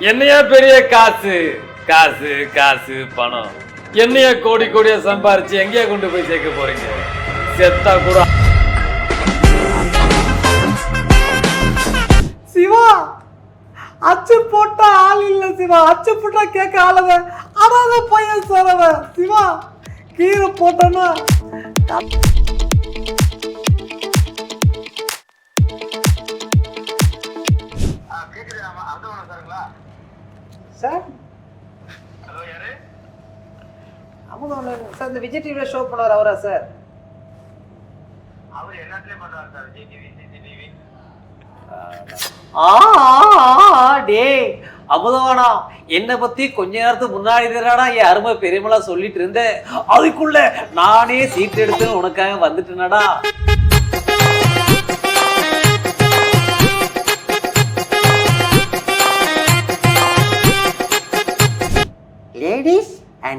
என்னையா பெரிய காசு? காசு காசு பணம். என்னையா கோடி கோடியா சம்பாரிச்சு எங்கேயா கொண்டு போய் சேர்க்க போறீங்க? செத்தா கூட. சிவா அச்சு போட்டா ஆள் இல்ல சிவா. அச்சு போட்டா கேட்க ஆளவன் அடாத பையன் சார் சிவா கீரை போட்டோன்னா சார்? அமுதம் சார் இந்த விஜய் டிவியில் ஷோ பண்ணுவார் அவரா சார்? ஆ ஆ, ஆ, டேய் அமுதவானா என்னை பத்தி கொஞ்ச நேரத்துக்கு முன்னாடி தானடா என் அருமை பெருமளா சொல்லிட்டு இருந்தேன். அதுக்குள்ள நானே சீட் எடுத்து உனக்காக வந்துட்டேனடா.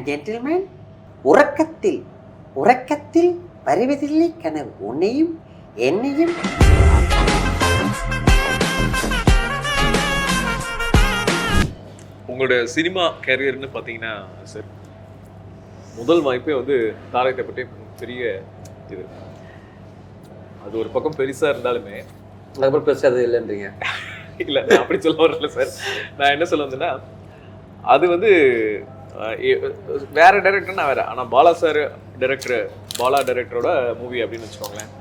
ஜென்டில்மேன் உறக்கத்தில் உறக்கத்தில் வருவதில்லை கனவு உன்னையும் என்னையும். உங்களோட சினிமா கேரியர்னு பார்த்தீங்கன்னா சார் முதல் வாய்ப்பே வந்து தாரகத்தை பற்றி பெரிய இது. அது ஒரு பக்கம் பெருசாக இருந்தாலுமே. அதுக்கப்புறம் பேசுறது இல்லைன்றீங்க. இல்லை நான் அப்படி சொல்ல வரல சார் நான் என்ன சொல்ல வந்தேன்னா அது வந்து வேற டேரக்டர் நான் வேற. ஆனால் பாலா சார் டேரக்டர் பாலா டேரக்டரோட மூவி அப்படின்னு வச்சுக்கோங்களேன்.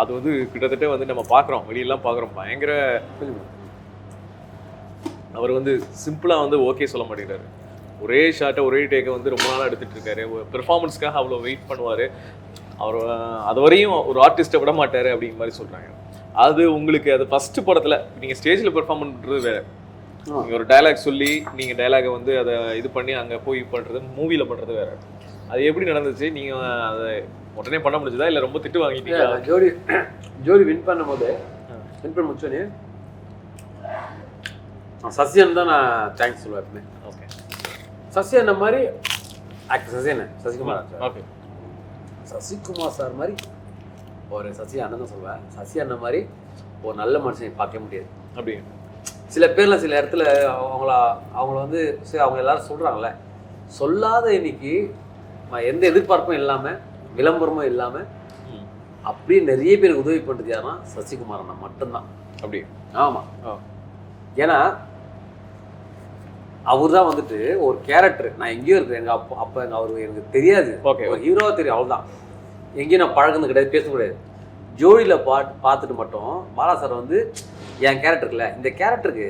அது வந்து கிட்டத்தட்ட வந்து நம்ம பார்க்குறோம் வெளியெல்லாம் பார்க்குறோம் பயங்கர அவர் வந்து சிம்பிளாக வந்து ஓகே சொல்ல மாட்டேங்கிறாரு. ஒரே ஷார்ட்டை ஒரே டேக்கை வந்து ரொம்ப நாளாக எடுத்துகிட்டு இருக்காரு. பெர்ஃபார்மன்ஸ்க்காக அவ்வளோ வெயிட் பண்ணுவார். அவர் அது வரையும் ஒரு ஆர்டிஸ்ட்டை விட மாட்டார் அப்படிங்கிற மாதிரி சொல்கிறாங்க அது உங்களுக்கு அது ஃபஸ்ட்டு படத்தில் நீங்கள் ஸ்டேஜில் பெர்ஃபார்ம் பண்ணுறது வேறு. நீங்கள் ஒரு டயலாக் சொல்லி நீங்கள் டயலாகை வந்து அதை இது பண்ணி அங்கே போய் பண்ணுறது மூவியில் பண்ணுறது வேற. அது எப்படி நடந்துச்சு? நீங்கள் அதை உடனே பண்ண முடிஞ்சதா? இல்லை ரொம்ப திட்டு வாங்கிட்டீங்களா? ஜோடி ஜோடி வின் பண்ணும்போது வின் பண்ண முடிச்சோன்னே சசியன் தான் நான் தேங்க்ஸ் சொல்லுவேன் எப்பவுமே. ஓகே. சசியன் மாதிரி ஆக்டர் சசியன் சசிகுமார் ஓகே. சசிகுமார் சார் மாதிரி ஒரு சசி அண்ணன் தான் சொல்லுவேன். சசி அண்ணன் மாதிரி ஒரு நல்ல மனுஷனை பார்க்க முடியாது. அப்படி சில பேர்ல சில இடத்துல அவங்கள அவங்கள வந்து சரி அவங்க எல்லாரும் சொல்றாங்கல்ல. சொல்லாத இன்னைக்கு எந்த எதிர்பார்ப்பும் இல்லாம விளம்பரமும் இல்லாம ம். அப்படியே நிறைய பேர் உதவி பண்ணுறது யாருன்னா சசிகுமார் அண்ணன் மட்டும்தான். அப்படி. ஆமா. ஆ. ஏன்னா அவர் தான் வந்துட்டு ஒரு கேரக்டர் நான் எங்கேயோ இருக்கிறேன் எங்க அப்பா அப்போ எங்க அவரு எனக்கு தெரியாது. Okay, ஒரு ஹீரோவா தெரியும். அவ்வளவுதான். எங்கேயும் நான் பழகுனது கிடையாது பேச கிடையாது. ஜோடியில பாட்டு பார்த்துட்டு மட்டும் பாலா சார் வந்து என் கேரக்டர் இருக்குல்ல இந்த கேரக்டருக்கு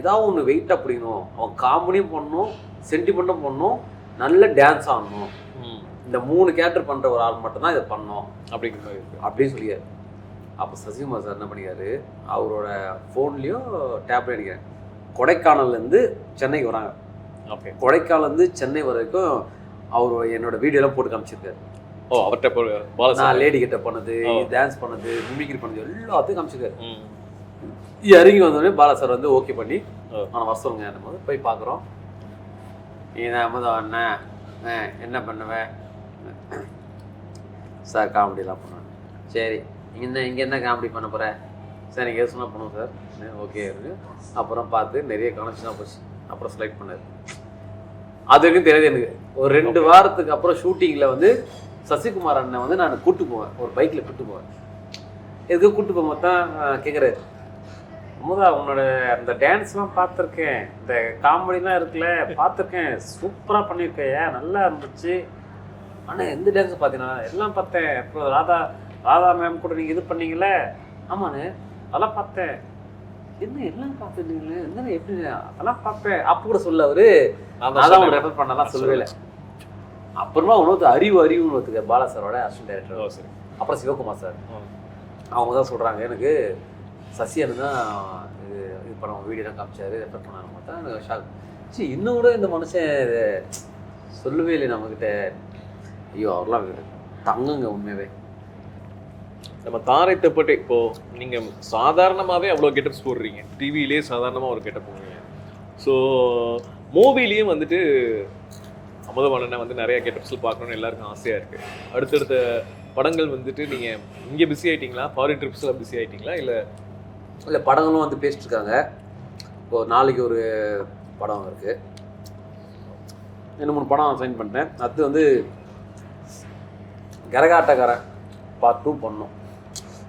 ஏதாவது ஒன்று வெயிட்டாக பிடிக்கணும். அவன் காமெடியும் பண்ணணும் சென்டிமெண்ட்டும் பண்ணணும் நல்ல டான்ஸ் ஆடணும். இந்த மூணு கேரக்டர் பண்ற ஒரு ஆள் மட்டும்தான் இதை பண்ணணும். அப்படிங்கிற மாதிரி அப்படின்னு சொல்லியாரு. அப்போ சசிகுமார் சார் என்ன பண்ணிக்காரு அவரோட ஃபோன்லேயும் டேப்ல நினைக்கிறேன் கொடைக்கானல்லேருந்து சென்னைக்கு வராங்க. ஓகே. கொடைக்கானல்லேருந்து சென்னை வரைக்கும் அவர் என்னோட வீடியோலாம் போட்டு காமிச்சிருக்காரு. ஓ அவர்கிட்ட நான் லேடி கிட்ட பண்ணது. டான்ஸ் பண்ணது மிமிக்ரி பண்ணது எல்லாத்தையும் காமிச்சிருக்காரு. இறங்கி வந்தோடனே பாலா சார் வந்து ஓகே பண்ணி. நான் வர சொல்லுங்க போது போய் பார்க்குறோம். நீ தான் அமுதம் அண்ணன் ஆ, என்ன பண்ணுவேன் சார் காமெடிலாம் பண்ணுவேன். சரி இங்கே என்ன இங்கே என்ன காமெடி பண்ண போகிற சார் நீங்கள் எது சொன்னால் பண்ணுவோம் சார். ஓகே இருக்கு அப்புறம் பார்த்து நிறைய கனெக்ஷனாக போச்சு. அப்புறம் செலக்ட் பண்ணார். அது வரைக்கும் தெரியாது எனக்கு. ஒரு ரெண்டு வாரத்துக்கு அப்புறம் ஷூட்டிங்கில் வந்து சசிகுமார் அண்ணன் வந்து நான் கூட்டு போவேன். ஒரு பைக்கில் கூட்டு போவேன். எதுக்கு கூட்டு போகும்போது தான் கேட்குறாரு அமுதா உன்னோட அந்த டான்ஸ்லாம் பார்த்துருக்கேன். இந்த காமெடிலாம் இருக்குல்ல பார்த்துருக்கேன். சூப்பராக பண்ணியிருக்கேன் ஏன்? நல்லா இருந்துச்சு. ஆனால் எந்த டான்ஸ் பார்த்தீங்கன்னா எல்லாம் பார்த்தேன். அப்புறம் ராதா ராதா மேம் கூட நீங்கள் இது பண்ணீங்களே ஆமாண்ணே அதெல்லாம் பார்த்தேன். என்ன எல்லாம் பார்த்துட்டீங்களே என்ன எப்படி அதெல்லாம் பார்ப்பேன். அப்போ கூட சொல்ல அவரு. அதான். ரெஃபர் பண்ணலாம் சொல்லவே இல்லை. அப்புறமா உணவு அறிவு அறிவுன்னு ஒருத்தர் பாலா சாரோட அசிஸ்டன்ட் டைரக்டர் சரி. அப்புறம் சிவகுமார் சார். அவங்க தான் சொல்கிறாங்க எனக்கு சசியன் தான் இது இது படம் வீடியோலாம் காமிச்சாரு ரெஃபர் பண்ணாங்க பார்த்தா எனக்கு ஷாக். சரி இன்னும் கூட இந்த மனுஷன் இது சொல்லவே இல்லை நம்மக்கிட்ட ஐயோ அவர்லாம் தங்குங்க உண்மையாவே. நம்ம தாரை தப்பட்டு இப்போ நீங்க சாதாரணமாவே அவ்வளோ கெட்டப்ஸ் போடுறீங்க. டிவிலே சாதாரணமா ஒரு கெட்டப் போடுறீங்க. ஸோ மூவிலையும் வந்துட்டு அமுதவாணனை வந்து நிறைய கெட்டப்ஸில் பார்க்கணும்னு எல்லாருக்கும் ஆசையாக இருக்குது அடுத்தடுத்த படங்கள் வந்துட்டு நீங்கள் இங்கே பிஸி ஆகிட்டீங்களா ஃபாரின் ட்ரிப்ஸில் பிஸி ஆகிட்டீங்களா இல்லை இல்லை படங்களும் வந்து பேசிட்டு இருக்காங்க இப்போ நாளைக்கு ஒரு படம் இருக்குது ரெண்டு மூணு படம் சைன் பண்ணிட்டேன். அடுத்து வந்து கரகாட்டக்காரன் பார்ட் டூ பண்ணோம்.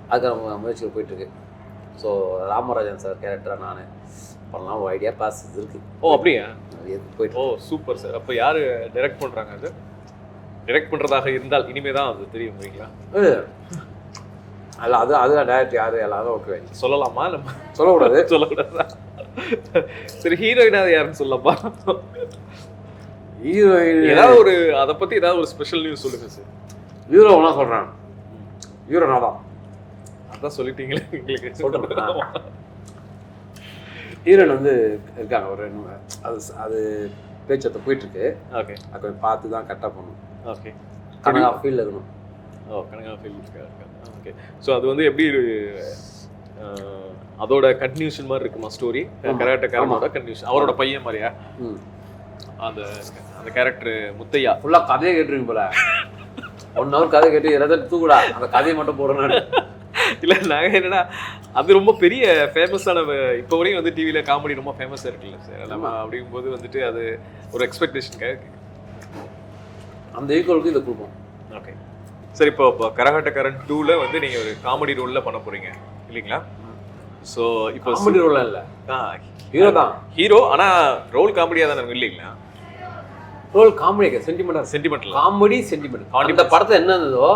அதுக்கு நம்ம முயற்சிகள் போயிட்டுருக்கு. ஸோ ராமராஜன் சார் கேரக்டராக நான் பண்ணலாம். ஒரு ஐடியா பாஸ் இருக்கு. ஓ அப்படியா? போயிட்டு ஓ சூப்பர் சார் அப்போ யாரு டைரக்ட் பண்றாங்க அது? டைரக்ட் பண்றதாக இருந்தால் இனிமே தான் அது தெரியும் இல்லைங்களா அல்ல அது அது டேரக்ட் யார் எல்லாரும் ஓகே சொல்லலாமா நம்ம? சொல்லக்கூடாது. சொல்லக்கூடாதா? சரி ஹீரோயினா யாருன்னு சொல்லப்பா ஹீரோயின் ஏதாவது ஒரு அதை பத்தி ஏதாவது ஒரு ஸ்பெஷல் நியூஸ் சொல்லுங்க சார் ஹீரோ ஒன்றா சொல்கிறேன் ஹீரோ நான் தான். அதான் சொல்லிட்டீங்களே எங்களுக்கு. சொல்றேனா? ஹீரோயின் வந்து இருக்காங்க ஒரு ரெண்டு. அது அது பேச்சத்தை போயிட்டுருக்கு. ஓகே அது கொஞ்சம் பார்த்து தான் கரெக்டாக பண்ணணும். ஓகே கனகா ஃபீல்டில் இருக்கணும். ஓ கனகா ஃபீல் ஓகே ஸோ அது வந்து எப்படி அதோட கன்டினியூஷன் மாதிரி இருக்குமா ஸ்டோரி ஆமா. கராட்டக்காரனோட கன்டினியூஷன் அவரோட பையன் மாதிரியா? அந்த அந்த கேரக்டர் முத்தையா? ஃபுல்லாக கதையை கேட்டுருவீங்க போல. ஒன் ஹவர் கதை கேட்டு எதாவது தூக்குடா அந்த கதையை மட்டும் போடுறேன்னு இல்ல நாங்க என்னன்னா அது ரொம்ப பெரிய ஃபேமஸான இப்போ வரையும் வந்து டிவில காமெடி ரொம்ப ஃபேமஸா இருக்குல்ல சார். நம்ம அப்படிங்கும்போது வந்துட்டு அது ஒரு எக்ஸ்பெக்டேஷனுக்காக அந்த ஈக்குவலுக்கு இதை கொடுப்போம். ஓகே சரி இப்போ இப்போ கரகாட்டக்காரன் டூல வந்து நீங்க ஒரு காமெடி ரோல்ல பண்ண போறீங்க. இல்லைங்களா? ஸோ இப்போ காமெடி ரோல் இல்லை. ஹீரோ தான். ஹீரோ ஆனா ரோல் காமெடியா தானே இல்லைங்களா? ரோல் காமெடி சென்டிமெண்டா சென்டிமெண்டல் காமெடி சென்டிமெண்ட் Sentiments. படத்தை என்ன இருந்ததோ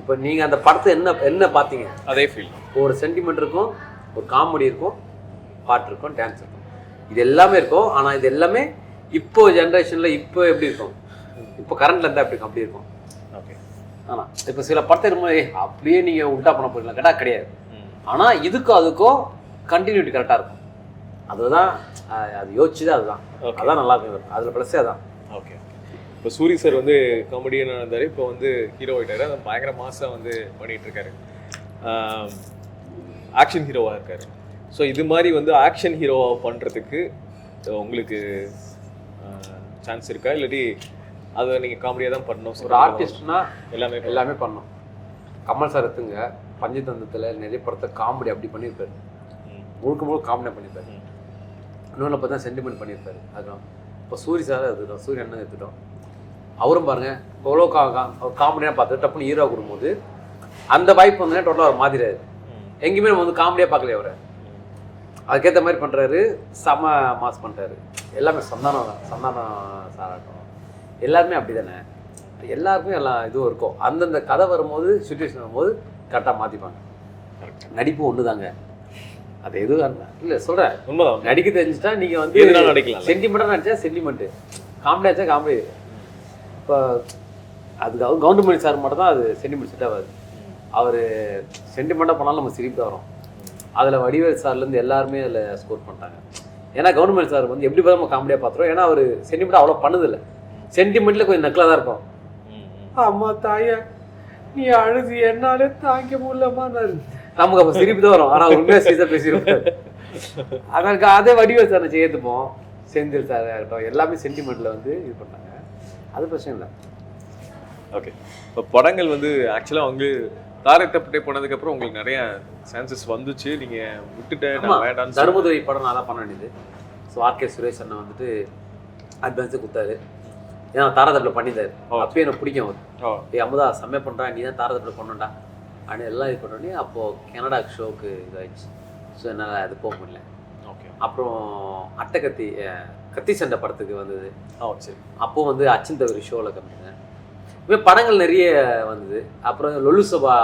இப்போ நீங்க அந்த படத்தை என்ன என்ன பார்த்தீங்க? அதே ஃபீல் ஒரு சென்டிமெண்ட் இருக்கும் ஒரு காமெடி இருக்கும் பாட்டு இருக்கும் டான்ஸ் இருக்கும். இது எல்லாமே இருக்கும் ஆனா இது எல்லாமே இப்போ ஜென்ரேஷன்ல இப்போ எப்படி இருக்கும்? இப்போ கரண்ட்ல இருந்தா எப்படி இருக்கும்? அப்படி இருக்கும். ஆனா இப்போ சில படத்தை இருக்கும் ஏய், அப்படியே நீங்க உல்டா பண்ண போறீங்களா? கேட்டா கிடையாது. ஆனா இதுக்கும் அதுக்கும் கண்டினியூட்டி கரெக்டா இருக்கும். அதுதான் அது யோசிச்சுதான் அதுதான். அதான் நல்லா இருக்கும் அதுல ப்ளஸ்ஸே அதான். ஓகே இப்போ சூரி சார் வந்து காமெடியனாக இருந்தார். இப்போ வந்து ஹீரோ ஆகிட்டாரு அது பயங்கர மாசாக வந்து பண்ணிட்டு இருக்காரு. ஆக்ஷன் ஹீரோவாக இருக்காரு. ஸோ இது மாதிரி வந்து ஆக்ஷன் ஹீரோவாக பண்ணுறதுக்கு உங்களுக்கு சான்ஸ் இருக்கா? இல்லாட்டி அதை நீங்கள் காமெடியாக தான் பண்ணணும். ஒரு ஆர்டிஸ்ட்னா எல்லாமே எல்லாமே பண்ணோம் கமல் சார் எடுத்துங்க. பஞ்சதந்திரத்துல நிறைய படத்தை காமெடி அப்படி பண்ணியிருப்பாரு. முழுக்க முழுக்க காமெடி பண்ணியிருப்பாரு. ம். இன்னொன்று பார்த்தா சென்டிமெண்ட் பண்ணியிருப்பாரு. அதுதான் இப்போ சூரி சார் எடுத்துட்டோம் சூரிய அண்ணன் எடுத்துட்டோம் அவரும் பாருங்க எவ்வளோ கா கா- அவர் காமெடியாக பார்த்து டப்புன்னு ஹீரோ கொடுக்கும்போது அந்த வாய்ப்பு வந்து டோட்டலாக ஒரு மாதிரி ம். எங்கேயுமே நம்ம வந்து காமெடியாக பார்க்கல அவரை. அதுக்கேற்ற மாதிரி பண்ணுறாரு செம மாஸ் பண்ணுறாரு எல்லாமே சந்தானம் தான். சந்தானம் சாராட்டம் எல்லாருமே அப்படி தானே எல்லாருக்கும் எல்லா இதுவும் இருக்கும். அந்தந்த கதை வரும்போது சுச்சுவேஷன் வரும்போது கரெக்டாக மாற்றிப்பாங்க. நடிப்பு ஒன்று தாங்க அது எதுவும் இல்லை சொல்கிறேன் உண்மைதான். நடிக்க தெரிஞ்சுட்டா நீங்கள் வந்து நடிக்கலாம். சென்டிமெண்ட்டாக நடிச்சா சென்டிமெண்ட்டு காமெடி ஆச்சா காமெடி இப்போ அதுக்கு அவர் கவுண்டமணி சார் மட்டும் தான் அது சென்டிமெண்ட் செட் ஆகாது அவர் சென்டிமெண்ட்டாக பண்ணாலும் நம்ம சிரிப்பு தான் வரும். அதில் வடிவேல் சார்லேருந்து எல்லாருமே அதில் ஸ்கோர் பண்ணிட்டாங்க. ஏன்னா கவர்மெண்ட் சார் வந்து எப்படி பார்த்து நம்ம காமெடியாக பார்த்துருவோம். ஏன்னா அவர் சென்டிமெண்ட் அவ்வளோ பண்ணதில்லை. சென்டிமெண்ட்டில் கொஞ்சம் நக்கலாக தான் இருக்கும். ம், ம். அம்மா தாயா நீ அழுது என்னாலே தாங்க முடியலமா நமக்கு அப்போ சிரிப்பு தான் வரும். ஆனால் உண்மையாக சீசா பேசியிருப்பாரு அதற்கு அதே வடிவேல் சார் சேர்த்துப்போம் செந்தில் சார் இருக்கட்டும் எல்லாமே சென்டிமெண்ட்டில் வந்து இது பண்ணாங்க. அது பிரச்சனை இல்லை. ஓகே இப்போ படங்கள் வந்து ஆக்சுவலாக வந்து தாரை தப்பட்டை போனதுக்கப்புறம் உங்களுக்கு நிறைய சான்சஸ் வந்துச்சு. நீங்கள் விட்டுட்டேன் நான் சொல்லி- தர்மதுரை படம் தான் பண்ண வேண்டியது. ஸோ ஆர்கே சுரேஷ் அண்ணன் வந்துட்டு அட்வான்ஸு கொடுத்தாரு. ஏன்னா தாரதப்பில் பண்ணிட்டாரு ஓ. அப்பயே எனக்கு பிடிக்கும் அவர். ஏய் அமுதா செம்மையா பண்ணுறா நீ தான் தாரதப்பில் பண்ணணும்டா. அப்படின்னு எல்லாம் இது பண்ணோடனே அப்போது கனடா ஷோக்கு இதாகிடுச்சு ஸோ என்னால் அது போக முடியல. ஓகே. அப்புறம் அட்டைக்கத்தி அஹ், கத்தி சண்டை படத்துக்கு வந்தது. ஓ சரி. அப்போ வந்து அச்சன் தவிர ஷோவில் கம்மிங்க இப்போ படங்கள் நிறைய வந்தது. அப்புறம் லொல்லு சபா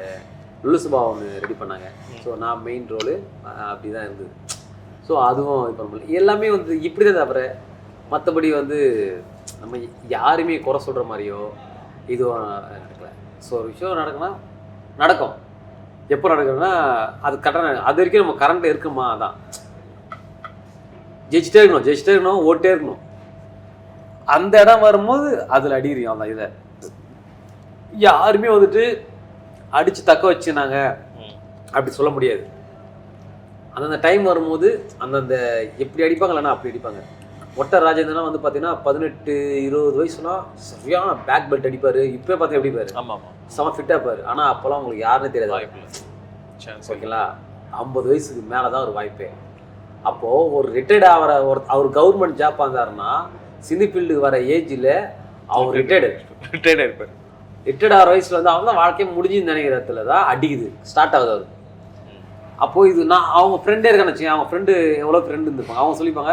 அஹ், லொல்லு சபா ஒன்று ரெடி பண்ணாங்க. ஸோ நான் மெயின் ரோலு அப்படி தான் இருந்தது. ஸோ அதுவும் இது பண்ண முடியல. எல்லாமே வந்து இப்படி தான் தவிர மற்றபடி வந்து நம்ம யாருமே குறை சொல்கிற மாதிரியோ இதுவும் நடக்கல. ஸோ ஒரு விஷயம் நடக்குன்னா நடக்கும். எப்போ நடக்குதுன்னா அது கரெக்டாக அது வரைக்கும் நம்ம கரண்ட்டில் இருக்குமா? அதான். ஜெயிச்சிட்டே இருக்கணும் ஜெயிச்சிட்டே இருக்கணும் ஓட்டே இருக்கணும். அந்த இடம் வரும்போது அதில் அடிக்கிறோம் அந்த இதை யாருமே வந்துட்டு அடித்து தக்க வச்சுனாங்க. அப்படி சொல்ல முடியாது. அந்தந்த டைம் வரும்போது அந்தந்த எப்படி அடிப்பாங்களா அப்படி அடிப்பாங்க. ஒட்ட ராஜேந்திரனா வந்து பார்த்தீங்கன்னா பதினெட்டு இருபது வயசுலாம் சரியான பேக் பெல்ட் அடிப்பார். இப்போ பார்த்தீங்கன்னா எப்படி பாரு? ஆமாம் செம ஃபிட்டாக இருப்பார். ஆனால் அப்போல்லாம் உங்களுக்கு யாருன்னே தெரியாது. வாய்ப்பு ஓகேங்களா? ஐம்பது வயசுக்கு மேலே தான் ஒரு வாய்ப்பே. அப்போ ஒரு ரிட்டையர்ட் ஆகிற ஒரு அவர் கவர்மெண்ட் ஜாப் இருந்தாருன்னா சினி ஃபீல்டுக்கு வர ஏஜில் அவர் ரிட்டையர்டு ரிட்டையர்ட் இருப்பார். ரிட்டையர்ட் ஆகிற வயசுல வந்து அவன் தான் வாழ்க்கையை முடிஞ்சுன்னு நினைக்கிறதுல தான் அடிக்குது. ஸ்டார்ட் ஆகுது அவர். அப்போ இது நான் அவங்க ஃப்ரெண்டே இருக்கான்னு வச்சுக்கோங்க அவங்க ஃப்ரெண்டு எவ்வளோ ஃப்ரெண்டு இருந்திருப்பாங்க? அவங்க சொல்லிப்பாங்க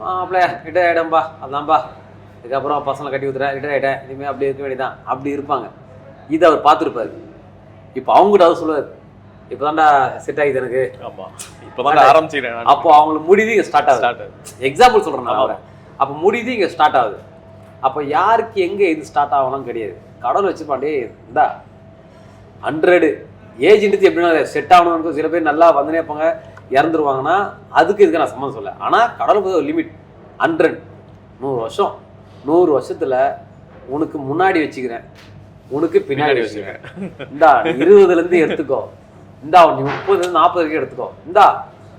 அப்படியே ரிட்டையர் ஆகிடம்பா அதான்பா. இதுக்கப்புறம் பசங்களை கட்டி ஊத்துறேன் ரிட்டையர் ஆகிட்டேன் இனிமேல் அப்படி இருக்க வேண்டியதான் அப்படி இருப்பாங்க. இது அவர் பார்த்துருப்பாரு. இப்போ அவங்ககிட்ட அவர் சொல்லுவார் இப்போ தான்டா செட் ஆகிது எனக்கு. ஆமா. இப்பதான் ஆரம்பிச்சிக்கிறேன் அப்போ அவங்களுக்கு முடியுது இங்கே ஸ்டார்ட் ஆகுது. எக்ஸாம்பிள் சொல்கிறேன் நான் அவரை. அப்போ முடியுது இங்கே ஸ்டார்ட் ஆகுது. அப்போ யாருக்கு எங்கே இது ஸ்டார்ட் ஆகலாம் கிடையாது. கடவுள் வச்சுப்பாண்டே இந்தா. ஹண்ட்ரடு ஏஜென்ட்டு எப்படின்னா செட் ஆகணும்னு சில பேர் நல்லா வந்துனே இருப்பாங்க. இறந்துருவாங்கன்னா அதுக்கு இதுக்கு நான் சம்மந்தம் சொல்ல ஆனால் கடவுள் பொறுத்த ஒரு லிமிட் ஹண்ட்ரட் நூறு வருஷம். நூறு வருஷத்துல உனக்கு முன்னாடி வச்சுக்கிறேன். உனக்கு பின்னாடி வச்சுக்கிறேன். இந்தா நீ இருபதுல இருந்து எடுத்துக்கோ. இந்தா நீ முப்பதுல இருந்து நாற்பது வரைக்கும் எடுத்துக்கோ. இந்தா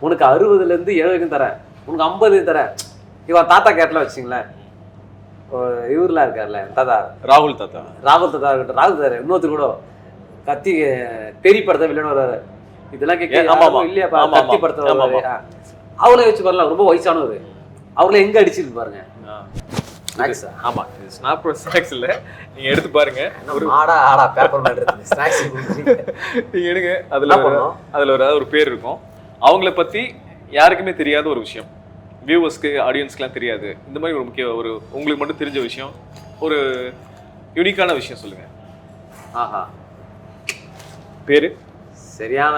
உனக்கு அறுபதுல இருந்து எழுபது வரைக்கும் தரேன். உனக்கு ஐம்பது தரேன். இவன் தாத்தா கேட்டல வச்சுங்களேன். இவர்லாம் இருக்கார்ல தாத்தா. ராகுல் தாத்தா. ராகுல் தாத்தா இருக்கட்டும். ராகுல் தாத்தா இன்னொருத்தர் கூட கத்தி தெரி படத்தை வில்லன் வர்றாரு இதெல்லாம் கேட்க ஆமா. இல்லையா கத்தி ஆமா. படத்தை ஆமா, வருவாரு. ஆ. அவளை வச்சு பாருலாம் ரொம்ப வயசானவர். அவங்கள எங்க அடிச்சிருக்கு பாருங்க. ஆமா ஸ்னாப் ஸ்நாக்ஸ் இல்ல. நீங்க எடுத்து பாருங்க. ஆடா ஆடா பேப்பர் மேட்ரு ஸ்நாக்ஸ் நீங்க எடுங்க. அதுல ஒரு-? அதுல ஒரு ஒரு பேர் இருக்கும். அவங்கள பத்தி யாருக்குமே தெரியாத ஒரு விஷயம். வியூவர்ஸ்க்கு ஆடியன்ஸ்க்குலாம் தெரியாது. இந்த மாதிரி ஒரு முக்கிய ஒரு உங்களுக்கு மட்டும் தெரிஞ்ச விஷயம். ஒரு யூனிக்கான விஷயம் சொல்லுங்க. ஆஹா. பேரு? சரியான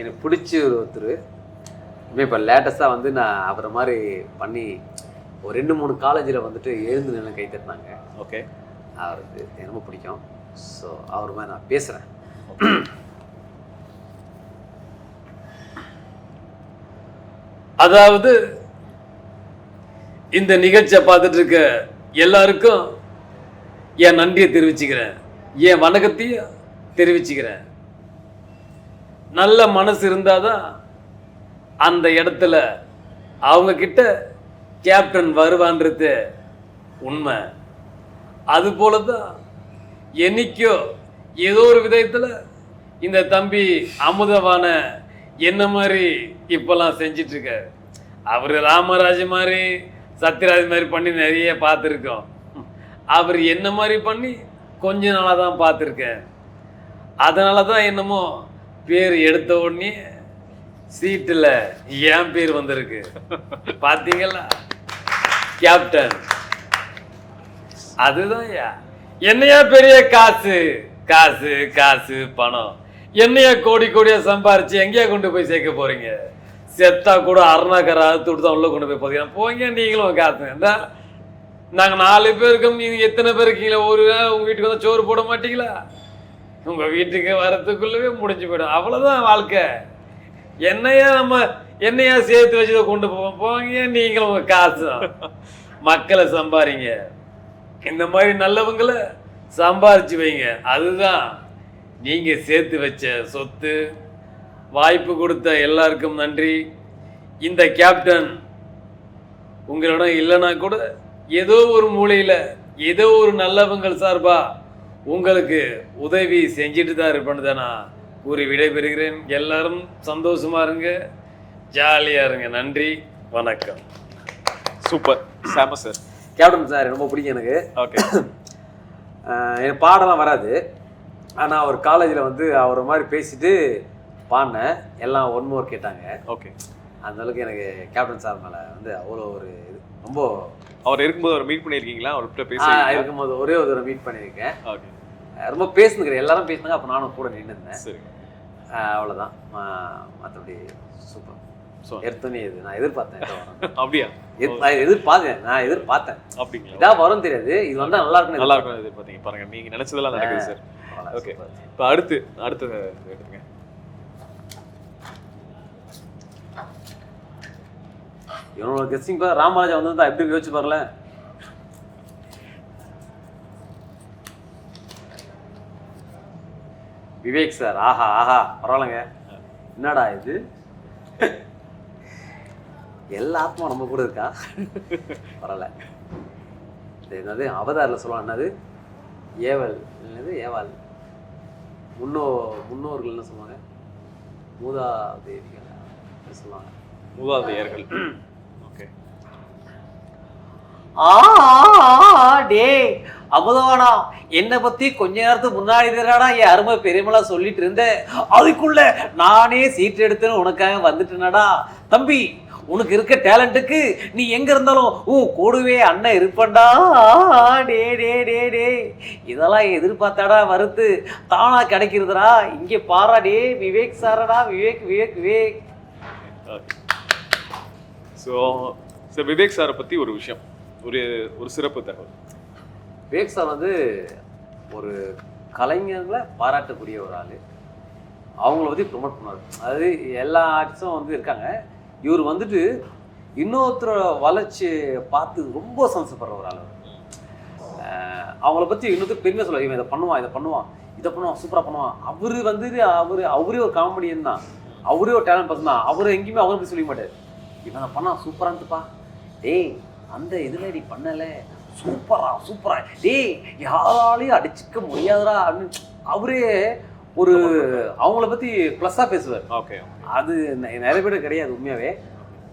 எனக்கு பிடிச்ச ஒரு ஒருத்தர். இனிமே இப்போ லேட்டஸ்ட்டாக வந்து நான் அவரை மாதிரி பண்ணி ஒரு ரெண்டு மூணு காலேஜில் வந்துட்டு எழுந்து நின்று கை தட்டினாங்க. ஓகே அவருக்கு எனக்கு ரொம்ப பிடிக்கும். ஸோ அவர் மாதிரி நான் பேசுகிறேன் அதாவது இந்த நிகழ்ச்சியை பார்த்துட்டு இருக்க எல்லாருக்கும் என் நன்றியை தெரிவிச்சுக்கிறேன். என் வணக்கத்தையும் தெரிவிச்சுக்கிறேன். நல்ல மனசு இருந்தாதான் அந்த இடத்துல அவங்கக்கிட்ட கேப்டன் வருவான்றது உண்மை. அதுபோல தான் என்னைக்கோ ஏதோ ஒரு விதத்தில் இந்த தம்பி அமுதவான என்ன மாதிரி இப்போல்லாம் செஞ்சிட்ருக்காரு. அவர் ராமராஜ் மாதிரி சத்யராஜ் மாதிரி பண்ணி நிறைய பார்த்துருக்கோம். அவர் என்ன மாதிரி பண்ணி கொஞ்ச நாளாக தான் பார்த்துருக்கேன். அதனால தான் என்னமோ பேர் எடுத்த உடனே சீட்டில் என் பேர் வந்திருக்கு. பார்த்தீங்களா கேப்டன் அதுதான் என்னையா பெரிய காசு? காசு காசு பணம். என்னையா கோடி கோடியா சம்பாரிச்சு எங்கேயா கொண்டு போய் சேர்க்க போறீங்க? செத்தா கூட அருணாக்கரை அறுத்து தான் உள்ள கொண்டு போய் பார்த்தீங்கன்னா போங்க நீங்களும் காசு. இந்தா, நாங்கள் நாலு பேர் இருக்கோம் எத்தனை பேர் இருக்கீங்களா ஒரு உங்கள் வீட்டுக்கு வந்து சோறு போட மாட்டீங்களா? உங்கள் வீட்டுக்கு வரத்துக்குள்ளவே முடிஞ்சு போயிடும். அவ்வளோதான் வாழ்க்கை. என்னையா நம்ம என்னையா சேர்த்து வச்சு கொண்டு போவோம்? போங்க நீங்களும் உங்கள் காசு. மக்களை சம்பாரிங்க. இந்த மாதிரி நல்லவங்களை சம்பாரிச்சு வைங்க. அதுதான் நீங்கள் சேர்த்து வச்ச சொத்து. வாய்ப்பு கொடுத்த எல்லாருக்கும் நன்றி. இந்த கேப்டன் உங்களிடம் இல்லைன்னா கூட ஏதோ ஒரு மூலையில் ஏதோ ஒரு நல்லவங்கள் சார்பா உங்களுக்கு உதவி செஞ்சுட்டு தான் இருப்பேன்னு தான் நான் கூறி விடைபெறுகிறேன். எல்லாரும் சந்தோஷமா இருங்க. ஜாலியா இருங்க. நன்றி. வணக்கம். சூப்பர். சாம சார். கேப்டன் சார் ரொம்ப பிடிக்கும் எனக்கு. ஓகே. எனக்கு பாடலாம் வராது. ஆனால் அவர் காலேஜில் வந்து அவர் மாதிரி பேசிட்டு பாடினேன். எல்லாம் ஒன் மோர் கேட்டாங்க. ஓகே. அந்த அளவுக்கு எனக்கு கேப்டன் சார் மேலே வந்து அவ்வளோ ஒரு இது ரொம்ப அவர் இருக்கும்போது அவர் மீட் பண்ணியிருக்கீங்களா? அவர்கிட்ட பேசி இருக்கும்போது ஒரே ஒரு தடவை மீட் பண்ணியிருக்கேன். ஓகே. ரொம்ப பேசுனுக்கிறேன். எல்லாரும் பேசினாங்க அப்போ நானும் கூட நின்றுருந்தேன் சரி. அவ்வளோதான் மற்றபடி சூப்பர். ஸோ எடுத்தோன்னே இது நான் எதிர்பார்த்தேன். அப்படியா? நான் எதிர்பார்த்தேன் நான் எதிர்பார்த்தேன். அப்படிங்களா? இதான் வரும் தெரியாது. இது வந்தா நல்லா இருக்கும்னு நல்லா இருக்கும் இது பார்த்தீங்க பாருங்க நீங்க நினைச்சதெல்லாம் நடக்குது சார். ஓகே. இப்போ அடுத்து அடுத்தது எடுத்துங்க. இவனோட கெஸ்டிங் ராமராஜா வந்து எப்படி யோசிச்சு பாருல விவேக் சார் ஆஹா ஆஹா பரவாயில்லைங்க. என்னடா இது? எல்லா ஆத்மா நம்ம கூட இருக்கா? பரவாயில்ல. இது என்னது? அவதாரில் சொல்லுவாங்க என்னது? ஏவல். என்னது? ஏவாள். முன்னோ முன்னோர்கள் என்ன சொல்லுவாங்க? மூதா தேவிகள் சொல்லுவாங்க? மூதாதையர்கள். ஆ அமுதவானா என்னை பத்தி கொஞ்ச நேரத்துக்கு முன்னாடி தானடா என் அருமை பெரியமலா சொல்லிட்டு இருந்தேன் அதுக்குள்ள நானே சீட் எடுத்துன்னு உனக்காக வந்துட்டேனடா. தம்பி உனக்கு இருக்க டேலண்ட்டுக்கு நீ எங்க இருந்தாலும் உன் கூடவே அண்ணன் இருப்பண்டா டே டே டே டே. இதெல்லாம் எதிர்பார்த்தாடா வருத்து தானா கிடைக்கிறதுடா. இங்கே பாரா டே. விவேக் சாரடா. விவேக் விவேக் விவேக். ஸோ சார் விவேக் சாரை பற்றி ஒரு விஷயம். ஒரு ஒரு சிறப்பு தகவல். விவேக் சார் வந்து ஒரு கலைஞர்களை பாராட்டக்கூடிய ஒரு ஆள். அவங்கள பற்றி ப்ரொமோட் பண்ணார் அதாவது எல்லா ஆர்டிஸ்டும் வந்து இருக்காங்க. இவர் வந்துட்டு இன்னொருத்தரோட வளர்ச்சி பார்த்து ரொம்ப சந்தோஷப்படுற ஒரு ஆள் அவர். அவங்கள பற்றி இன்னொருத்தர் பெருமையாக சொல்லுவார். இவன் இதை பண்ணுவான் இதை பண்ணுவான் இதை பண்ணுவான் சூப்பராக பண்ணுவான். அவர் வந்துட்டு அவர் அவரே ஒரு காமெடியன் தான். அவரே ஒரு டேலண்ட் பர்சன் தான். அவர் எங்கேயுமே அவரை பற்றி சொல்லிக்க மாட்டார். இவன் பண்ணான் சூப்பராக இருந்துப்பா டேய் அந்த இதில் நீ பண்ணலை? சூப்பரா சூப்பரா. டேய் யாராலையும் அடிச்சுக்க முடியாதுடா அப்படின்னு அவரே ஒரு அவங்கள பற்றி ப்ளஸ்ஸாக பேசுவார். ஓகே அது நிறைய பேர் கிடையாது உண்மையாகவே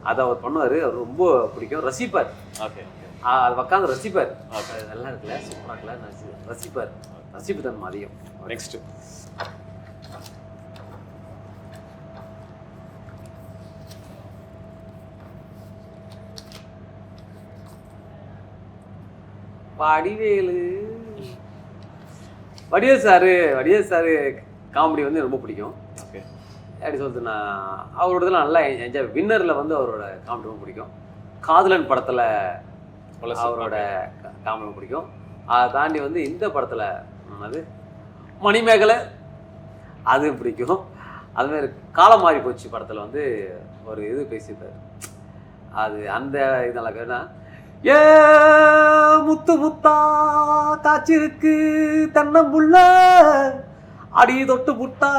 அதை அவர் பண்ணுவார். அவர் ரொம்ப பிடிக்கும். ரசிப்பார். ஓகே அது உட்காந்து ரசிப்பார். நல்லா இருக்குல்ல? சூப்பராக இருக்குல்ல? ரசி- ரசிப்பார். ரசிப்பு தன்மை அதிகம். Next Vadivelu. Vadivel sir Vadivel sir comedy வந்து ரொம்ப பிடிக்கும். ஓகே. எப்படி சொல்றது நான் அவரோட இதெல்லாம் நல்லா என்ஜாய் வின்னரில் வந்து அவரோட காமெடி ரொம்ப பிடிக்கும். காதலன் படத்தில் அவரோட காமெடி ரொம்ப பிடிக்கும். அதை தாண்டி வந்து இந்த படத்தில் அது மணிமேகலை அது பிடிக்கும். அதுமாதிரி காலம் மாறி போச்சு படத்தில் வந்து ஒரு இது பேசியிருப்பார். அது அந்த இதெல்லாம் கேட்டா ஏ முத்து முத்தா காய்ச்சிருக்கு தென்னம்புள்ள. அடி தொட்டு புட்டா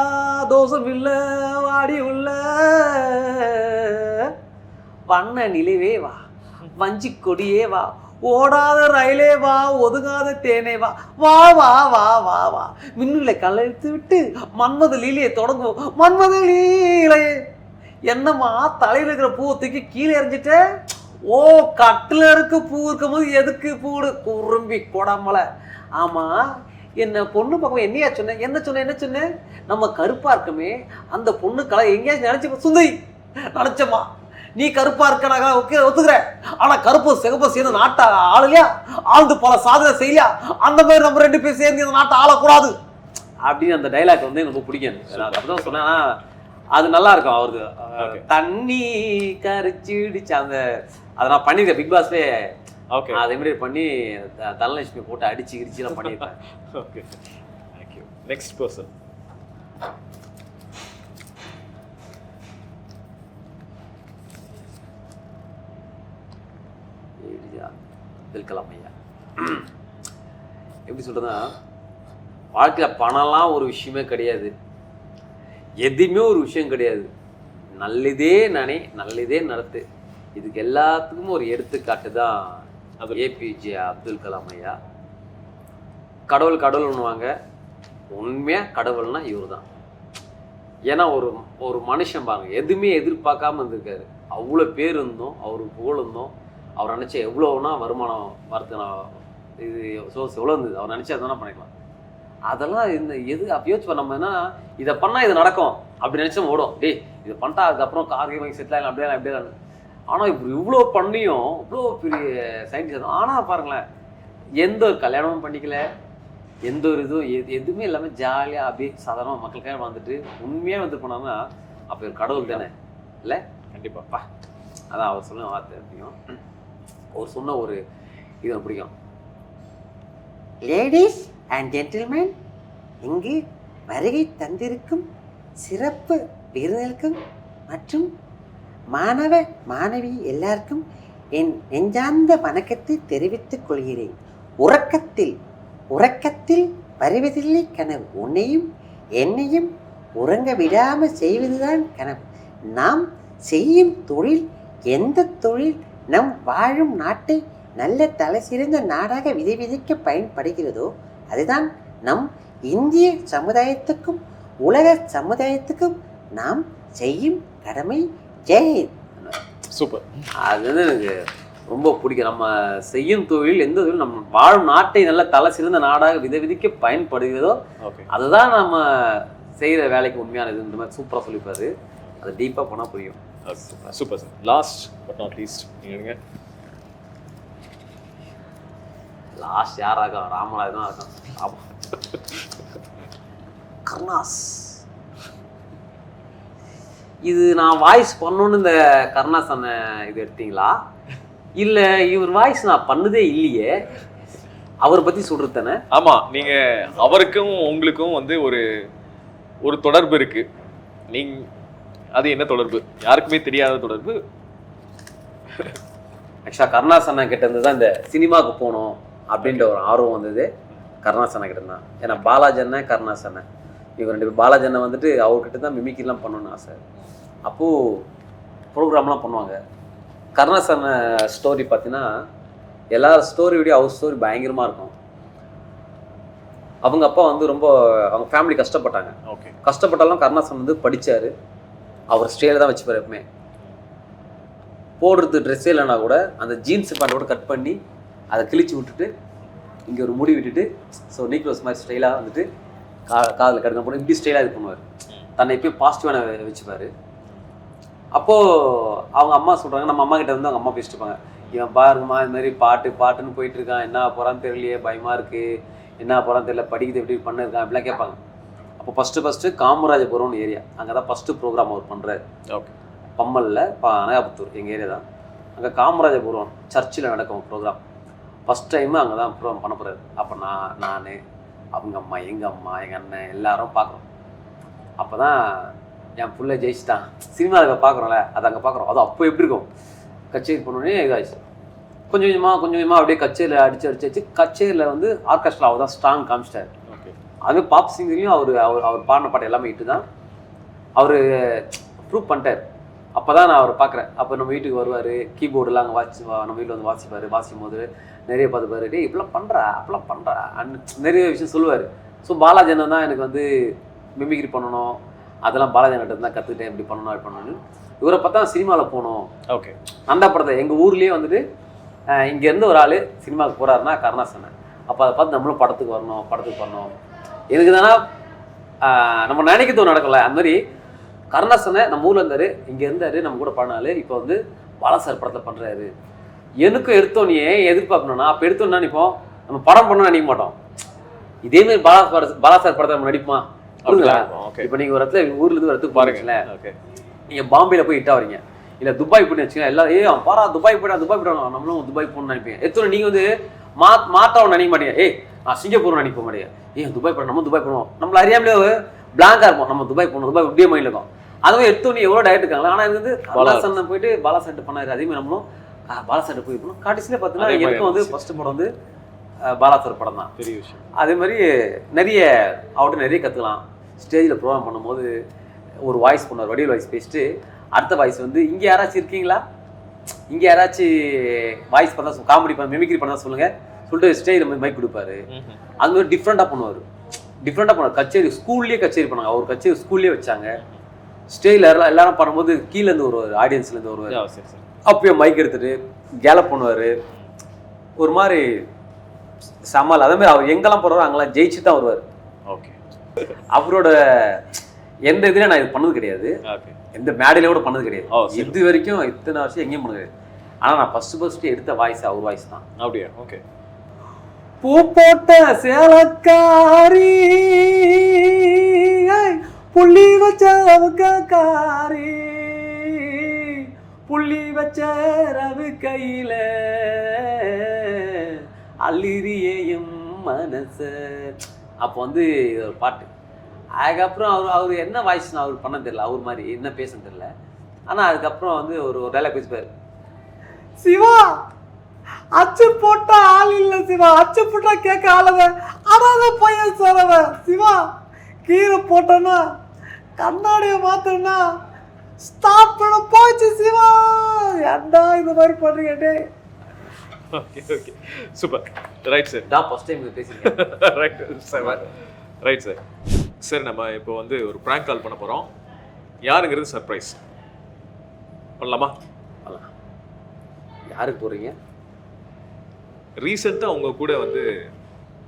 தோசம் இல்ல வாடி உள்ள வண்ண நிலைவே வா வஞ்சி கொடியே வா ஓடாத ரயிலே வா ஒதுங்காத தேனே வா. வா வா வா வா வா. மின்னுலை கலைத்து விட்டு மன்மத லீலையை தொடங்குவோம். மன்மத லீலையே என்னம்மா தலையில் இருக்கிற பூவை தூக்கி கீழே எறிஞ்சிட்ட? ஓ கட்டில் இருக்க பூ இருக்கும்போது எதுக்கு பூடு குறும்பி கொடாமல. ஆமா என்ன பொண்ணு பக்கம் என்னையா சொன்ன? என்ன சொன்ன என்ன சொன்ன? நம்ம கருப்பா இருக்கமே அந்த பொண்ணு கலை எங்கேயாச்சும் நினைச்சு சுந்தரி நினைச்சம்மா. நீ கருப்பா இருக்கனாக ஓகே ஒத்துக்கிறேன். ஆனா கருப்பு சிகப்பு சேர்ந்து நாட்டை ஆளுலையா ஆழ்ந்து பல சாதனை செய்யலையா? அந்த மாதிரி நம்ம ரெண்டு பேர் சேர்ந்து இந்த நாட்டை ஆளக்கூடாது. அப்படின்னு அந்த டைலாக் வந்து எனக்கு பிடிக்கும். நான் அப்படிதான் சொன்னேன். ஆனா, அது நல்லா இருக்கும் அவருக்கு. தண்ணி கரைச்சிடுச்சு அந்த அதை நான் பண்ணிருக்கேன் பிக் பாஸ்லேயே ஓகே அதே மாதிரி பண்ணி தனலட்சுமி போட்டு அடிச்சு கிடிச்சு நான் பண்ணியிருப்பேன். Okay thank you next person Abdul Kalam ஐயா. எப்படி சொல்றதுன்னா வாழ்க்கையில பணம்லாம் ஒரு விஷயமே கிடையாது. எதுவுமே ஒரு விஷயம் கிடையாது. நல்லதே நானே நல்லதே நடத்து. இதுக்கு எல்லாத்துக்கும் ஒரு எடுத்துக்காட்டு தான் ஏபிஜே அப்துல் கலாம் ஐயா. கடவுள் கடவுள்னுவாங்க உண்மையா கடவுள்னா இவர் தான் ஏன்னா ஒரு ஒரு மனுஷன் பாருங்க எதுவுமே எதிர்பார்க்காம இருந்திருக்காரு. அவ்வளோ பேர் இருந்தோம் அவருக்கு புகழ் இருந்தோம். அவர் நினச்ச எவ்வளோனா வருமானம் வரது நான் இது சோர்ஸ் எவ்வளோ இருந்தது? அவர் நினச்சா எதுனா பண்ணிக்கலாம். அதெல்லாம் இந்த எது யோசிச்சு நம்ம என்ன இதை பண்ணால் இது நடக்கும். அப்படி நினச்சா ஓடும். டேய் இதை பண்ணிட்டா அதுக்கப்புறம் கார் வாங்கி செட்டில் ஆகலாம் அப்படியே அப்படியே ஆனால் இப்போ இவ்வளோ பண்ணியும் இவ்வளோ பெரிய சயின்டிஸ்ட் ஆனால் பாருங்களேன் எந்த ஒரு கல்யாணமும் பண்ணிக்கல. எந்த ஒரு இதுவும் எது எதுவுமே இல்லாமல் ஜாலியாக அப்படியே சாதாரண மக்களுக்காக வந்துட்டு உண்மையாக வந்து போனாங்கன்னா அப்போ ஒரு கடவுள் தானே? இல்லை? கண்டிப்பா. அதான் அவர் சொன்ன வார்த்தை பிடிக்கும் அவர் சொன்ன ஒரு இது பிடிக்கும். லேடிஸ் அண்ட் ஜென்டில்மேன் இங்கு வருகை தந்திருக்கும் சிறப்பு விருந்தினருக்கும் மற்றும் மாணவ மாணவி எல்லாருக்கும் என் நெஞ்சார்ந்த வணக்கத்தை தெரிவித்துக் கொள்கிறேன். உறக்கத்தில் உறக்கத்தில் வருவதில்லை கனவு. உன்னையும் என்னையும் உறங்க விடாமல் செய்வதுதான் கனவு. நாம் செய்யும் தொழில் எந்த தொழில் நம் வாழும் நாட்டை நல்ல தலை சிறந்த நாடாக விதை விதைக்க பயன்படுகிறதோ அதுதான் நம் இந்திய சமுதாயத்துக்கும் உலக சமுதாயத்துக்கும் நாம் செய்யும் கடமை. ஜெய். சூப்பர். அது வந்து எனக்கு ரொம்ப பிடிக்கும். நம்ம செய்யும் தொழில் எந்த தொழில் நம்ம வாழும் நாட்டை நல்ல தலை சிறந்த நாடாக வித விதிக்க பயன்படுகிறதோ அதுதான் நம்ம செய்கிற வேலைக்கு உண்மையான இது இந்த மாதிரி சூப்பராக சொல்லிப்பாரு. அது டீப்பாக போனால் புரியும். Super sir last but not least நீங்க லாஸ்ட் யாராக ராமராஜ் தான் இருக்கான் ஆமாம் கர்ணாஸ் இது நான் வாய்ஸ் பண்ணணும்னு இந்த கருணாஸ் அண்ணன் இது எடுத்தீங்களா? இல்லை இவர் வாய்ஸ் நான் பண்ணதே இல்லையே. அவரை பற்றி சொல்கிறது தானே? ஆமா நீங்க அவருக்கும் உங்களுக்கும் வந்து ஒரு ஒரு தொடர்பு இருக்கு. நீங்க அது என்ன தொடர்பு? யாருக்குமே தெரியாத தொடர்பு. ஆக்சுவலாக கருணாஸ் அண்ணன் கிட்ட இருந்து தான் இந்த சினிமாவுக்கு போகணும் அப்படின்ற ஒரு ஆர்வம் வந்தது. கருணாஸ் அண்ணன் கிட்ட தான். ஏன்னா பாலாஜி அண்ணன் கருணாஸ் அண்ணன். இவங்க ரெண்டு பேர் பாலாஜி அண்ணன் வந்துட்டு அவர்கிட்ட தான் மிமிக்ரிலாம் பண்ணணும்னு ஆசை. அப்போது ப்ரோக்ராம்லாம் பண்ணுவாங்க. கருணாஸ் அண்ணன் ஸ்டோரி பார்த்தீங்கன்னா எல்லா ஸ்டோரி விட அவர் ஸ்டோரி பயங்கரமாக இருக்கும். அவங்க அப்பா வந்து ரொம்ப அவங்க ஃபேமிலி கஷ்டப்பட்டாங்க. ஓகே கஷ்டப்பட்டாலும் கருணாசன் வந்து படிச்சாரு. அவர் ஸ்டேல தான் வச்சுப்பார் எப்பவுமே. போடுறது ட்ரெஸ்ஸே இல்லைனா கூட அந்த ஜீன்ஸ் பேண்ட்டோட கட் பண்ணி அதை கிழிச்சு விட்டுட்டு இங்கே ஒரு முடி விட்டுட்டு ஸோ நீக்லோஸ் மாதிரி ஸ்டைலாக வந்துட்டு கா காதில் கடுங்க போட்டு இப்படி ஸ்டைலாக இது பண்ணுவார். தன்னை எப்பயும் பாசிட்டிவான வச்சுப்பார். அப்போது அவங்க அம்மா சொல்கிறாங்க நம்ம அம்மா கிட்ட வந்து அவங்க அம்மா பேசிட்டு இருப்பாங்க. இவன் பாருங்கம்மா இது மாதிரி பாட்டு பாட்டுன்னு போயிட்டு இருக்கான். என்ன போகிறான்னு தெரியலையே பயமாக இருக்குது என்ன போகிறான்னு தெரியல படிக்கிறது எப்படி பண்ணிருக்கான் அப்படிலாம் கேட்பாங்க. அப்போ ஃபஸ்ட்டு ஃபஸ்ட்டு காமராஜபுரம்னு ஏரியா அங்கே தான் ஃபஸ்ட்டு ப்ரோக்ராம் அவர் பண்ணுறாரு ஓகே பம்மலில் இப்போ அனகாபுத்தூர் எங்கள் ஏரியா தான். அங்கே காமராஜபுரம் சர்ச்சில் நடக்கும் ப்ரோக்ராம் ஃபஸ்ட் டைமு அங்கே தான் ப்ரோக்ராம் பண்ண போகிறாரு அப்போ நான் நான் அவங்க அம்மா எங்கள் அம்மா எங்கள் அண்ணன் எல்லாரும் பார்க்குறோம். அப்போ தான் என் புள்ள ஜெயிச்சிட்டான். சினிமாவில் பார்க்குறோம்ல அது அங்கே பார்க்குறோம். அது அப்போ எப்படி இருக்கும்? கச்சேரி பண்ணோடனே இதாகிடுச்சு கொஞ்சம் கொஞ்சமாக கொஞ்சம் கொஞ்சமாக அப்படியே கச்சேரியில் அடிச்சு அடிச்சு அடிச்சு கச்சேரியில் வந்து ஆர்கெஸ்ட்ரா அவர் தான் ஸ்ட்ராங் காமிச்சிட்டாரு. ஓகே. அது பாப் சிங்கர்லையும் அவர் அவர் அவர் பாடின பாட்டு எல்லாமே இட்டு தான். அவர் ப்ரூவ் பண்ணிட்டார். அப்போ தான் நான் அவரை பார்க்குறேன். அப்போ நம்ம வீட்டுக்கு வருவார் கீபோர்டெல்லாம் அங்கே வாசி நம்ம வீட்டில் வந்து வாசிப்பார் வாசிக்கும் போது நிறைய பார்த்துப்பாரு. டேய் இப்படிலாம் பண்ணுறா அப்பெல்லாம் பண்ணுறா நிறைய விஷயம் சொல்லுவார். ஸோ பாலாஜி அண்ணன் தான் எனக்கு வந்து மிமிக்ரி பண்ணணும். அதெல்லாம் பாலாஜி அண்ணன் தான் கற்றுக்கிட்டேன் இப்படி பண்ணணும் அப்படி பண்ணணும்னு. இவரை பார்த்தா சினிமாவில் போகணும் ஓகே. அந்த படத்தை எங்கள் ஊர்லேயே வந்துட்டு இங்கேருந்து ஒரு ஆள் சினிமாவுக்கு போகிறாருன்னா கருணாசனன் அப்போ அதை பார்த்து நம்மளும் படத்துக்கு வரணும் படத்துக்கு வரணும். எனக்கு தானே நம்ம நினைக்கிறது நடக்கல. அந்த மாதிரி கருணாசனை நம்ம ஊரில் இருந்தார் இங்கே இருந்தார் நம்ம கூட பண்ணாரு இப்போ வந்து பாலாசார் படத்தில் பண்ணுறாரு எனக்கும் எடுத்தோன்னே எதிர்பார்க்கணும்னா அப்போ எடுத்தோன்னா நினைப்போம் நம்ம படம் பண்ணணும்னு நினைக்க மாட்டோம். இதேமாரி பாலா பாலாசார் படத்தை நம்ம நடிப்போமா? புரியுங்களா இப்போ நீங்கள் ஒரு இடத்துல ஊர்ல இருந்து ஒரு இடத்துக்கு பாருங்க பாருங்களேன் ஓகே. நீங்கள் பாம்பேல போய் இட்டா வரீங்க இல்லை துபாய் போய் வச்சுக்கோங்க எல்லாரும் ஏய் அவன் பாரா துபாய் போய்டா துபாய் போய்டா நம்மளும் துபாய் போகணும்னு நினைப்பீங்க எத்தனை நீங்கள் வந்து மா மாத்தாவும் நினைக்க மாட்டீங்க. ஏய் நான் சிங்கப்பூர் நினைக்க மாட்டேங்க ஏய் துபாய் போகிறோம் நம்ம துபாய் போகணும் நம்மள அறியாமலே பிளாங்கா இருப்போம் நம்ம துபாய் போகணும் துபாய் இப்படியே மைண்டில் இருக்கும் அதுவும் எடுத்தோன்னே எவ்வளோ டயட் இருக்காங்க ஆனால் இது வந்து பாலாசன் போயிட்டு பாலாசன் பண்ணாரு. அதே மாதிரி நம்மளும் பாலாசன் போய் பண்ணோம் கடைசியில் பார்த்தீங்கன்னா மாதிரி எனக்கு வந்து. ஃபர்ஸ்ட் படம் வந்து பாலாசர் படம் தான். பெரிய விஷயம். அதே மாதிரி நிறைய அவர்கிட்ட நிறைய கற்றுக்கலாம் ஸ்டேஜில் ப்ரோக்ராம் பண்ணும்போது ஒரு வாய்ஸ் பண்ணார் வடிவல் வாய்ஸ் பேசிட்டு அடுத்த வாய்ஸ் வந்து இங்கே யாராச்சும் இருக்கீங்களா? இங்கே யாராச்சும் வாய்ஸ் பண்ணா காமெடி பண்ண மிமிக்ரி பண்ணா சொல்லுங்க. சொல்லிட்டு ஸ்டேஜில் மைக் கொடுப்பாரு. அது மாதிரி டிஃப்ரெண்ட்டாக பண்ணுவார். டிஃப்ரெண்ட்டாக பண்ணுவார். கச்சேரி ஸ்கூல்லேயே கச்சேரி பண்ணாங்க. அவர் கச்சேரி ஸ்கூல்லேயே வச்சாங்க. ஸ்டேஜில் எல்லாரும் பண்ணும்போது கீழேருந்து ஒரு ஆடியன்ஸ்லேருந்து வருவார். சரி சரி. அப்பயும் மைக் எடுத்துட்டு கேலப் பண்ணுவார். ஒரு மாதிரி சமால் அதே மாதிரி அவர் எங்கெல்லாம் போறாரோ அங்கெல்லாம் ஜெயிச்சு தான் வருவார். ஓகே. அவரோட எந்த இதுலையும் நான் இது பண்ணது கிடையாது. எந்த மேடையில கூட பண்ணது கிடையாது. இது வரைக்கும் இத்தனை வருஷம் எங்கேயும் பண்ணது ஆனால் நான் ஃபர்ஸ்ட் ஃபர்ஸ்ட் எடுத்த வாய்ஸ் அவர் வாய்ஸ் தான். அப்படியா? ஓகே. பூ போட்ட சேலக்காரி புள்ளி வச்ச காரி. புள்ளி வச்ச ரவு கையில அள்ளிரியேயும் மனச. அப்போ வந்து இது ஒரு பாட்டு. அதுக்கப்புறம் அவர் அவர் என்ன வாய்ஸ் அவர் பண்ண தெரியல. அவர் மாதிரி என்ன பேச தெரியல. ஆனால் அதுக்கப்புறம் வந்து ஒரு ஒரு டைலாக் பேசுவார் சிவா! அச்சு போட்டா ஆள் இல்லை சிவா. அச்சு போட்டா கேட்க ஆளவன். அதான் பையன் சொல்லவன் சிவா கீரை போட்டோன்னா கண்ணாடியை மாத்தனா ஸ்டாப் பண்ண போச்சு சிவா. ஏன்டா இந்த மாதிரி பண்றீங்க டேய்? Okay okay super right sir தான் ஃபர்ஸ்ட் டைம் பேசியிருக்கேன் right sir right sir sir நம்ம இப்போ வந்து ஒரு ப்ராங்க் கால் பண்ண போகிறோம் யாருங்கிறது சர்ப்ரைஸ் பண்ணலாமா. யாருக்கு போகிறீங்க ரீசெண்டாக உங்க கூட வந்து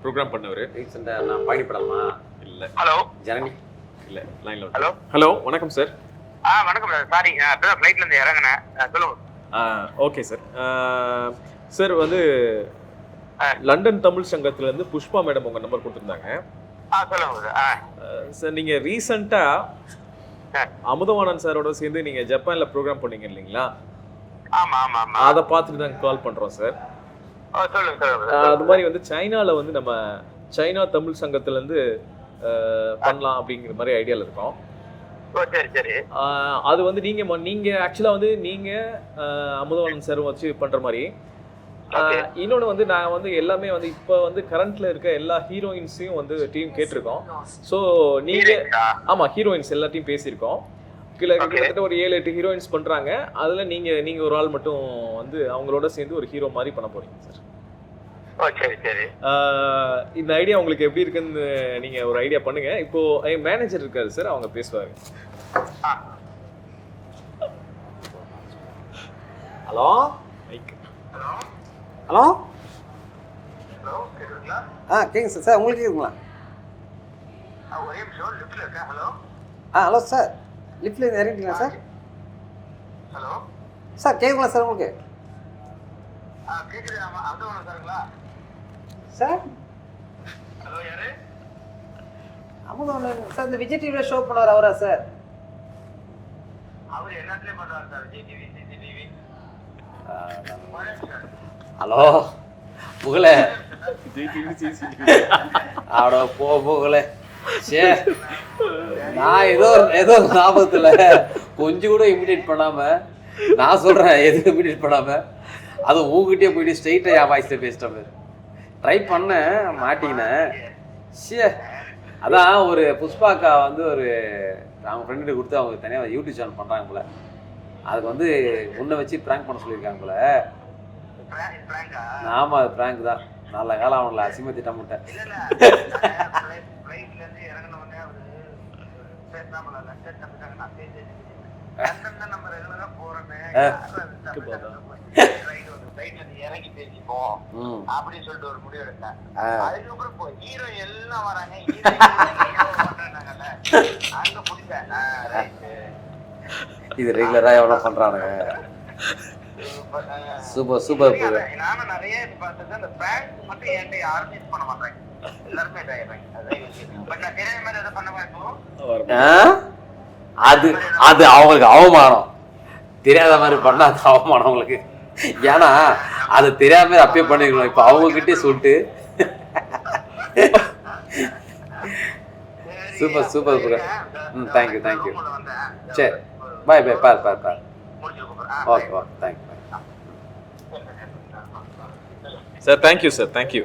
ப்ரோக்ராம் பண்ணவர். ரீசெண்டாக நான் பயணிப்படலாமா இல்லை. ஹலோ ஜனனி. இல்லை லைனில் ஹலோ ஹலோ வணக்கம் சார் ஆ வணக்கம் சார் ஃப்ளைட்ல இருந்து இறங்கினேன். சொல்லுங்க. ஓகே சார் சார் வந்து. லண்டன் தமிழ் சங்கத்துலேருந்து புஷ்பா மேடம் உங்கள் நம்பர் கொடுத்துருந்தாங்க. சார் நீங்கள் ரீசண்டாக ஆ. அமுதவாணன் சாரோட சேர்ந்து நீங்கள் ஜப்பானில் ப்ரோக்ராம் பண்ணீங்க இல்லைங்களா? ஆமா ஆமா ஆமா. அதை பார்த்துட்டு தான் கால் பண்ணுறோம் சார் அது மாதிரி வந்து சைனால வந்து நம்ம சைனா தமிழ் சங்கத்துல இருந்து ஆஹ் பண்ணலாம் அப்படிங்கிற மாதிரி ஐடியால இருக்கோம். சரி அது வந்து நீங்க ம- நீங்க ஆக்சுவலா வந்து நீங்க அமுதவாணன் சார் வச்சு பண்ற மாதிரி. இன்னொன்னு வந்து நான் வந்து எல்லாமே வந்து இப்போ வந்து கரண்ட்ல இருக்க எல்லா ஹீரோயின்ஸையும் வந்து டீம் கேட்டிருக்கோம். ஸோ நீங்க ஹீரோயின்ஸா? ஆமா ஹீரோயின்ஸ் எல்லாத்தையும் பேசியிருக்கோம். Okay. கிட்டத்தட்ட ஒரு ஏழு எட்டு ஹீரோயின்ஸ் பண்றாங்க. அதுல நீங்க நீங்க ஒரு ஆள் மட்டும் வந்து அவங்களோட சேர்ந்து ஒரு ஹீரோ மாதிரி பண்ண போறீங்க சார் இந்த ஐடியா உங்களுக்கு எப்படி இருக்குன்னு நீங்க ஒரு ஐடியா பண்ணுங்க. இப்போ என் மேனேஜர் இருக்காரு சார் அவங்க பேசுவாங்க ஹலோ? ஹலோ? ஹலோ? ஹலோ கேக்குதுங்களா? ஆ கேங்க சார் சார் உங்களுக்கு கேட்குங்களா ஆ, ஹலோ? ஆ ஹலோ சார் லிஃப்ட்ல இறங்கிட்டீங்களா சார் ஹலோ? சார் கேட்குங்களா சார் உங்களுக்கு? ஆமா அது ஒன்று சாருங்களா சார்? ஹலோ யாரு? அமுதம் சார் இந்த விஜய் டிவியில் ஷோ பண்ணுவார் அவரா சார்? அவர் எல்லாத்துலயும் பண்றாரு sir Vijay TV CC TV hello புகழ. ஆட போ புகழ. சே நான் ஏதோ ஏதோ ஞாபகத்தில் கொஞ்சம் கூட இமிடியேட் பண்ணாம நான் சொல்றேன் எதுவும் இமிடியேட் பண்ணாம அது உங்ககிட்டயே போயிட்டு ஸ்ட்ரைட்டாக என் வாய்ஸில் பேசிட்டேன் ட்ரை பண்ணேன் மாட்டிக்கினேன் ஷே அதான் ஒரு புஷ்பாக்கா வந்து ஒரு அவங்க ஃப்ரெண்டு கொடுத்து அவங்க தனியாக யூடியூப் சேனல் பண்ணுறாங்க போல. அதுக்கு வந்து உன்னை வச்சு ப்ராங்க் பண்ண சொல்லியிருக்காங்க போல. பிராங்க் பிராங்கா ஆமா அது பிராங்க் தான். நல்ல காலம் அவங்கள அசிங்க திட்டமிட்டேன் நம்ம ரெகுலரா போறேன்னு ரைட் வந்து ஃப்ளைட்ல இருந்து இறங்கி பேசிப்போம். ம். அப்படின்னு சொல்லிட்டு ஒரு முடிவு எடுத்தேன். அதுக்கப்புறம் இப்போ ஹீரோ எல்லாம் வராங்க. அங்க பிடிச்சேன் இது ரெகுலராக எவ்வளோ பண்ணுறானுங்க சூப்பர் சூப்பர் நானும் நிறைய இது பார்த்தது அந்த பேங்க் மட்டும் என்கிட்ட யாருமே இது பண்ண மாட்டாங்க. எல்லாருமே பட் நான் தெரியாத மாதிரி எதாவது பண்ண மாட்டோம் ஆ? அது அது அவங்களுக்கு அவமானம். தெரியாத மாதிரி பண்ணா அது அவமானம் அவங்களுக்கு. ஏன்னா அது தெரியாம அப்பயே பண்ணிருக்கணும். இப்போ அவங்ககிட்டயே சுட்டு சூப்பர் சூப்பர் சூப்பர் ம் தேங்க்யூ தேங்க்யூ சரி. பாய் பாய் பார் பார் பார். Okay okay thank you sir thank you sir thank you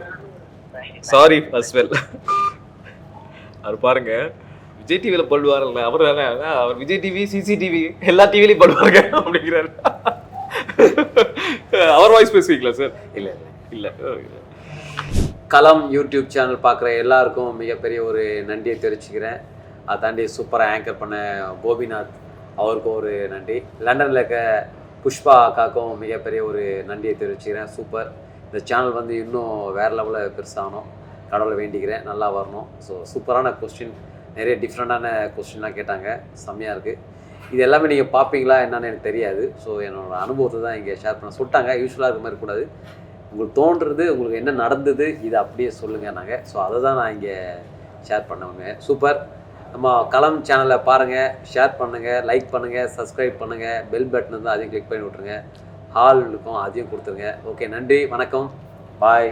sorry as well அவர் பாருங்க விஜய் டிவியில படுவார்ல அவர் தானே அவர் விஜய் டிவி சிசிடிவி எல்லா டிவிலையும் படுவாங்க அப்படிங்கிறாரு. அவர் வாய்ஸ் பேசுவீங்களா சார் இல்லை இல்லை இல்ல. களம் யூடியூப் சேனல் பார்க்குற எல்லாருக்கும் மிகப்பெரிய ஒரு நன்றியை தெரிவிச்சுக்கிறேன். அதை தாண்டி சூப்பராக ஆங்கர் பண்ண கோபிநாத் அவருக்கும் ஒரு நன்றி. லண்டனில் இருக்க புஷ்பா அக்காக்கும் மிகப்பெரிய ஒரு நன்றியை தெரிவிச்சுக்கிறேன். சூப்பர் இந்த சேனல் வந்து இன்னும் வேறு லெவலில் பெருசாகணும். கடவுளை வேண்டிக்கிறேன். நல்லா வரணும். ஸோ சூப்பரான கொஸ்டின் நிறைய டிஃப்ரெண்ட்டான கொஸ்டின்லாம் கேட்டாங்க. செம்மையாக இருக்குது இது எல்லாமே நீங்கள் பார்ப்பீங்களா என்னன்னு எனக்கு தெரியாது. ஸோ என்னோட அனுபவத்தை தான் இங்கே ஷேர் பண்ண சொல்லிட்டாங்க. யூஸ்வலாக இருக்க மாதிரி கூடாது. உங்களுக்கு தோன்றுறது உங்களுக்கு என்ன நடந்தது இதை அப்படியே சொல்லுங்கள் நாங்கள் ஸோ அதை தான் நான் இங்கே ஷேர் பண்ணுவேங்க சூப்பர் நம்ம களம் சேனலை பாருங்கள் ஷேர் பண்ணுங்கள் லைக் பண்ணுங்கள் சப்ஸ்கிரைப் பண்ணுங்கள் பெல் பட்டன் இருந்தால் அதையும் கிளிக் பண்ணி விட்ருங்க ஹால் இருக்கும் அதையும் கொடுத்துருங்க. ஓகே நன்றி வணக்கம். பாய்